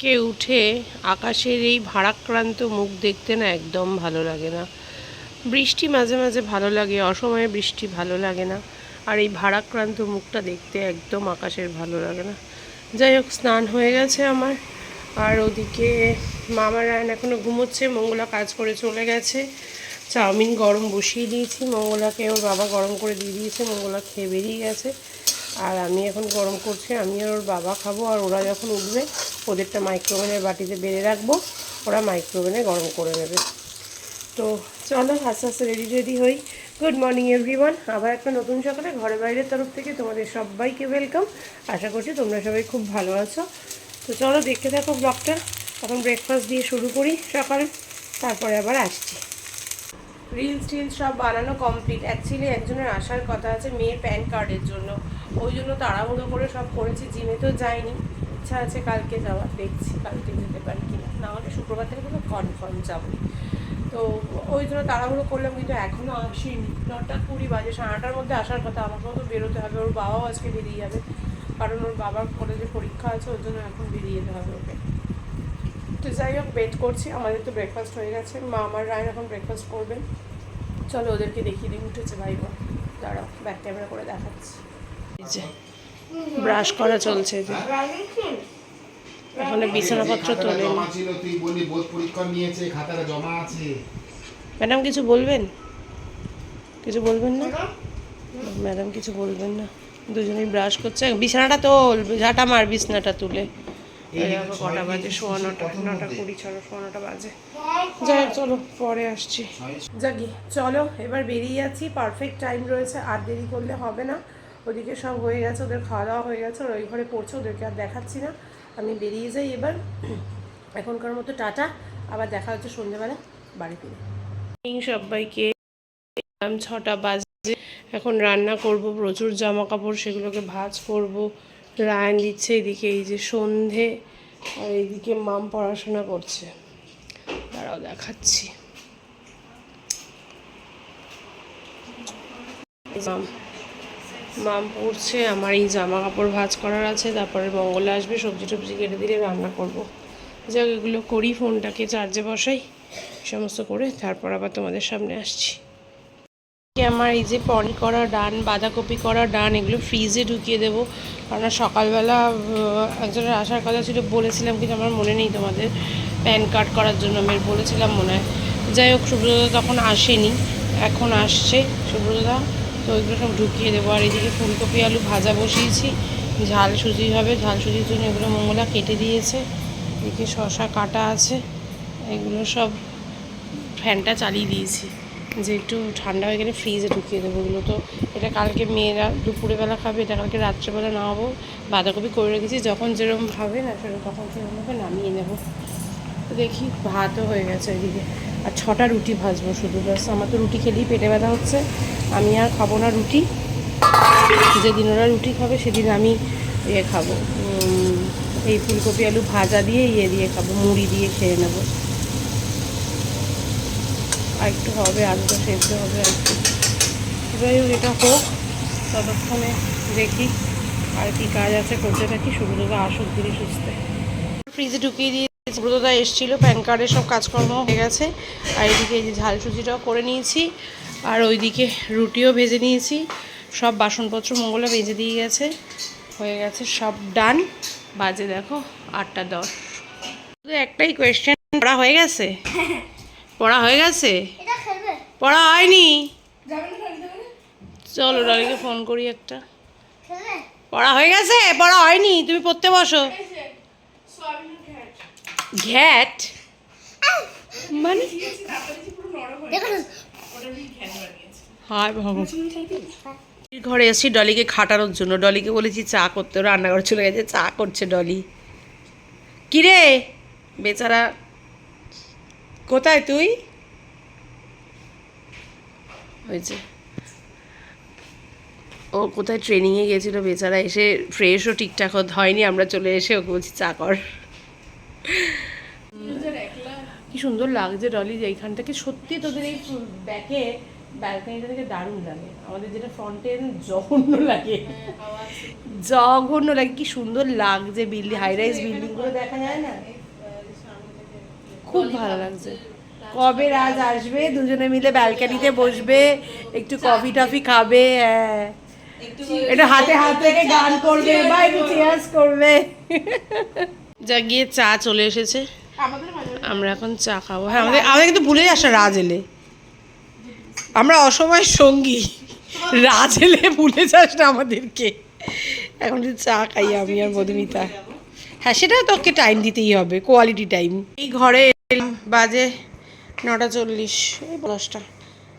থেকে উঠে আকাশের এই ভারাক্রান্ত মুখ দেখতে না একদম ভালো লাগে না। বৃষ্টি মাঝে মাঝে ভালো লাগে, অসময়ে বৃষ্টি ভালো লাগে না। আর এই ভারাক্রান্ত মুখটা দেখতে একদম আকাশের ভালো লাগে না। যাই হোক, স্নান হয়ে গেছে আমার। আর ওদিকে মামা রায়ন এখনও ঘুমোচ্ছে, মঙ্গলা কাজ করে চলে গেছে। চাউমিন গরম বসিয়ে দিয়েছি, মঙ্গলাকে ওর বাবা গরম করে দিয়ে দিয়েছে, মঙ্গলা খেয়ে বেরিয়ে গেছে। আর আমি এখন গরম করছি আমি আর ওর বাবা খাব, আর ওরা যখন উঠবে ওদেরটা মাইক্রোওভেনের বাটিতে বেড়ে রাখব, ওরা মাইক্রোওভেনে গরম করে নেবে। তো চলো আস্তে আস্তে রেডি রেডি হই। গুড মর্নিং এভরিওয়ান আবার একটা নতুন সকালে ঘরে বাইরের তরফ থেকে তোমাদের সবাইকে ওয়েলকাম আশা করছি তোমরা সবাই খুব ভালো আছো। তো চলো দেখতে থাকো ব্লগটা এখন ব্রেকফাস্ট দিয়ে শুরু করি সকালে, তারপরে আবার আসছি। রিলস টিলস সব বানানো কমপ্লিট অ্যাকচুয়ালি একজনের আসার কথা আছে মেয়ের প্যান কার্ডের জন্য। ওই জন্য তাড়াহুড়ো করে সব করেছি, জিমে তো যাইনি। ইচ্ছা আছে কালকে যাওয়ার, দেখছি কালকে যেতে পারি কি না হলে শুক্রবার থেকে কিন্তু কনফার্ম যাব তো ওই জন্য তাড়াহুড়ো করলাম, কিন্তু এখনও আসেনি। নটা কুড়ি বাজে, সাড়ে নটার মধ্যে আসার কথা। আমাকেও তো বেরোতে হবে, ওর বাবাও আজকে বেরিয়ে যাবে। কারণ ওর বাবার কলেজে পরীক্ষা আছে, ওর জন্য এখন বেরিয়ে যেতে হবে ওকে। তো যাই হোক ওয়েট করছি। আমাদের তো ব্রেকফাস্ট হয়ে গেছে। মা আমার রায়ন এখন ব্রেকফাস্ট করবেন চলো ওদেরকে দেখিয়ে দিয়ে উঠেছে ভাই দাঁড়াও ব্যাক ক্যামেরা করে দেখাচ্ছি। ব্রাশ করা চলছে এই যে। ওখানে বিছানাপত্র আছে। ম্যাডাম কিছু বলবেন? কিছু বলবেন না? ম্যাডাম? কিছু বলবেন না। দুজনেই ব্রাশ করছে। বিছানাটা তোল ঝাঁটা মার বিছানাটা তুলে। এই কটা বাজে সোয়া নটা নটা কুড়ি সোয়া নটা বাজে। যাই চলো পরে আসছি। যাকি চলো এবার বেরিয়ে যাচ্ছি। পারফেক্ট টাইম রয়েছে আর দেরি করলে হবে না। ওদিকে সব হয়ে গেছে, ওদের খাওয়া দাওয়া হয়ে গেছে, ওরা ওই ঘরে পড়ছে, ওদেরকে আর দেখাচ্ছি না। আমি বেরিয়ে যাই এবার। এখনকার মতো টাটা, আবার দেখা হচ্ছে সন্ধ্যেবেলা বাড়ি ফিরে। সবাইকে ছটা বাজে, এখন রান্না করব, প্রচুর জামা কাপড় সেগুলোকে ভাজ করব। রায়ন দিচ্ছে এদিকে, এই যে সন্ধে, আর এইদিকে মাম পড়াশোনা করছে। তারাও দেখাচ্ছি। মাম মাম পড়ছে আমার এই জামা কাপড় ভাঁজ করার আছে, তারপরে মঙ্গলে আসবে, সবজি টবজি কেটে দিলে রান্না করব। যাক, এগুলো করি, ফোনটাকে চার্জে বসাই, সমস্ত করে তারপর আবার তোমাদের সামনে আসছি। আমার এই যে পনি করা ডান, বাঁধাকপি করা ডান, এগুলো ফ্রিজে ঢুকিয়ে দেবো। কারণ সকালবেলা একজনের আসার কথা ছিল, বলেছিলাম, কিন্তু আমার মনে নেই তোমাদের প্যান কার্ড করার জন্য, আমি বলেছিলাম মনে হয়। যাই হোক সুব্রতদা তখন আসেনি, এখন আসছে। সুব্রতদা তো ওইগুলো সব ঢুকিয়ে দেবো। আর এদিকে ফুলকপি, আলু ভাজা বসিয়েছি। ঝাল সুজি হবে। ঝাল সুজির জন্য এগুলো মঙ্গলা কেটে দিয়েছে। এদিকে শশা কাটা আছে। এগুলো সব ফ্যানটা চালিয়ে দিয়েছি। যে একটু ঠান্ডা হয়ে গেলে ফ্রিজে ঢুকিয়ে দেবো ওগুলো। তো এটা কালকে মেয়েরা দুপুরবেলা খাবে, এটা কালকে রাত্রেবেলা নামাবো। বাঁধাকপি করে রেখেছি। যখন যেরকম খাবে না সেরকম, তখন সেরকমভাবে নামিয়ে নেব। দেখি, ভাতও হয়ে গেছে এদিকে। আর ছটা রুটি ভাজবো শুধু, ব্যাস। আমার তো রুটি খেলেই পেটে ব্যথা হচ্ছে। আমি আর খাব না রুটি। যেদিন ওরা রুটি খাবে, সেদিন আমি ইয়ে খাব। এই ফুলকপি আলু ভাজা দিয়ে ইয়ে দিয়ে খাব, মুড়ি দিয়ে খেয়ে নেব। আর একটু হবে, আলুটা সেদ্ধ হবে আর একটু হোক, এটা হোক। ততক্ষণে দেখি আর কি কাজ আছে, করতে থাকি। সুব্রতদা আসুক ধীরে সুস্থে। ফ্রিজে ঢুকিয়ে দিয়ে সুব্রতদা এসেছিল প্যান কার্ডের সব কাজকর্ম হয়ে গেছে। আর এদিকে এই যে ঝাল সুজিটাও করে নিয়েছি আর ওইদিকে রুটিও ভেজে নিয়েছি। সব বাসনপত্র মঙ্গলা ভেজে দিয়ে গেছে হয়ে গেছে সব ডান। বাজে দেখো আটটা দশ। শুধু একটাই কোয়েশ্চেন পড়া হয়ে গেছে? পড়া হয়ে গেছে? পড়া হয়নি? চলো ডলিকে ফোন করি একটা। পড়া হয়ে গেছে? পড়া হয়নি? তুমি পড়তে বসো। ঘ্যাট মানে? হায় ভগবান। ঘরে এসেছি ডলিকে খাটানোর জন্য ডলিকে বলেছি চা করতে রান্নাঘর চলে গেছে চা করছে ডলি। কিরে? বেচারা কোথায় তুই? হয়েছে। ও কোথায় ট্রেনিংয়ে গেছিল বেচারা এসে ফ্রেশও ঠিকঠাক হয়নি আমরা চলে এসে ওকে বলছি চা কর। সুন্দর লাগছে ডলি যে এইখান থেকে সত্যি তোদের এই ব্যাকে ব্যালকনিটা থেকে দারুণ লাগে। আমাদের যেটা ফ্রন্টে জঘন্য লাগে। জঘন্য লাগে কি সুন্দর লাগছে বিল্ডিং হাই রাইজ বিল্ডিংগুলো দেখা যায় না? খুব ভালো লাগছে। কবে রাজ আসবে? দুজনে মিলে ব্যালকানিতে বসবে একটু কফি টফি খাবে হ্যাঁ। একটু হাতে হাত রেখে গান করবে বা একটু চেয়ার্স করবে। যা গিয়ে চা চলে এসেছে। আমরা এখন চা খাব। হ্যাঁ আমাদের আমাদের কিন্তু ভুলে না রাজ এলে। আমরা অসময় সঙ্গী। রাজ এলে ভুলে যাস না আমাদেরকে। এখন চা খাই আমি আর মধুমিতা। হ্যাঁ সেটা তোকে টাইম দিতেই হবে কোয়ালিটি টাইম এই ঘরে বাজে নটা চল্লিশ, এই দশটা।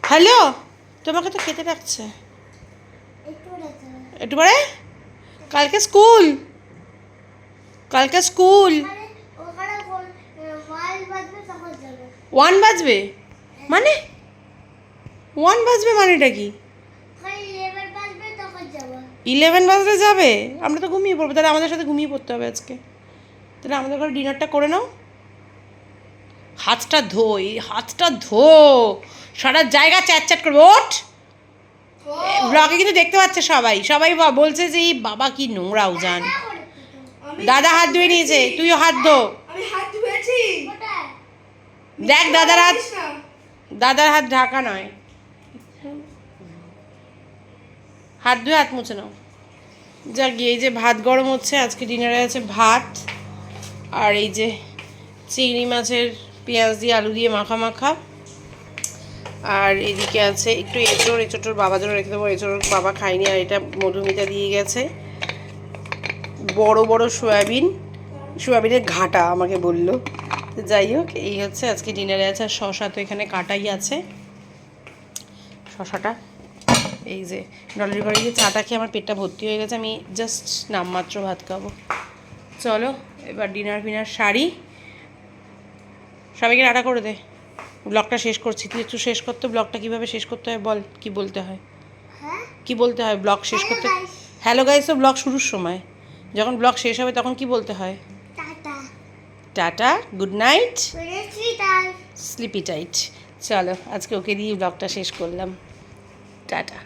হ্যালো, তোমাকে তো খেতে ডাকছে। একটু পরে? কালকে স্কুল। কালকে স্কুল ওখানে ওয়াল বাজবে তখন যাবে ওয়ান বাজবে? মানে? ওয়ান বাজবে মানেটা কি? ইলেভেন ইলেভেন বাজলে যাবে। আমরা তো ঘুমিয়ে পড়ব। তাহলে আমাদের সাথে ঘুমিয়ে পড়তে হবে আজকে। তাহলে আমাদের ঘরে ডিনারটা করে নাও। হাতটা ধো এই হাতটা ধো। সারা জায়গা চ্যাট চ্যাট করবে। ওঠ! ব্লগে কিন্তু দেখতে পাচ্ছে সবাই। সবাই বলছে যে এই বাবা কি নোংরা উজান। দাদা হাত ধুয়ে নিয়েছে। তুইও হাত ধো আমি হাত ধুয়েছি কোথায় দেখ দাদার হাত দাদার হাত ঢাকা নয়। হাত ধুয়ে হাত মুছে নাও। যাক গিয়ে এই যে ভাত গরম হচ্ছে আজকে ডিনারে আছে ভাত আর এই যে চিংড়ি মাছের পেঁয়াজ দিয়ে আলু দিয়ে মাখা মাখা। আর এদিকে আছে একটু এঁচড় এঁচড়টোর বাবা জন্য রেখে দেবো। এঁচড় বাবা খায়নি আর এটা মধুমিতা দিয়ে গেছে। বড় বড় সয়াবিন সয়াবিনের ঘাটা আমাকে বলল। তো যাই হোক এই হচ্ছে আজকে ডিনারে আছে আর শশা তো এখানে কাটাই আছে। শশাটা এই যে ডলের ঘরে গিয়ে চাটা খেয়ে আমার পেটটা ভর্তি হয়ে গেছে আমি জাস্ট নামমাত্র ভাত খাব। চলো এবার ডিনার ফিনার সারি। সবাইকে টাটা করে দে। ব্লগটা শেষ করছি তুই একটু শেষ করতে ব্লগটা কীভাবে শেষ করতে হয় বল কি বলতে হয়? হ্যাঁ? কি বলতে হয় ব্লগ শেষ করতে? হ্যালো গাইস তো ব্লগ শুরুর সময়। যখন ব্লগ শেষ হবে তখন কি বলতে হয়? Tata good night sleepy tight চলো আজকে ওকে দিয়ে ব্লগটা শেষ করলাম। টাটা।